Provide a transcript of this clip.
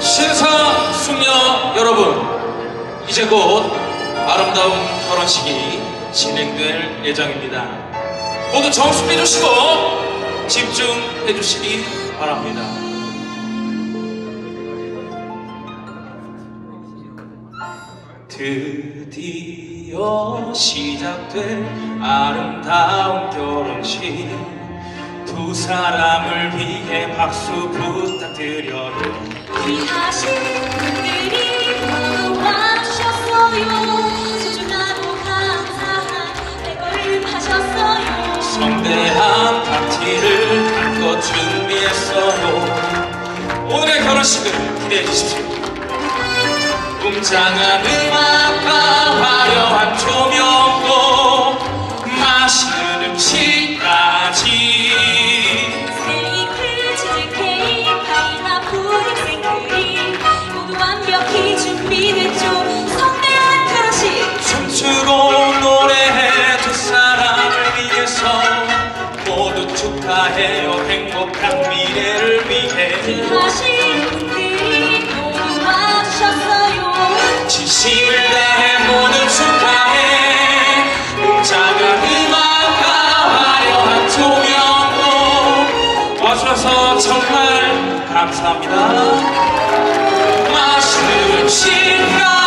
신사 숙녀 여러분, 이제 곧 아름다운 결혼식이 진행될 예정입니다. 모두 정숙해 주시고 집중해 주시기 바랍니다. 드디어 시작될 아름다운 결혼식 두 사람을 위해 박수 부탁드려요. 귀하신 분들이 와주셨어요. 소중하고 감사한 내거를 하셨어요. 성대한 파티를 한껏 준비했어요. 오늘의 결혼식을 기대해 주십시오. 웅장한 음악과 축하해요. 행복한 미래를 위해. 분들이 모두 와주셨어요. 진심을 다해 모두 축하해. 웅장한 음악과 화려한 조명도 와주셔서 정말 감사합니다. 맛있는 음식과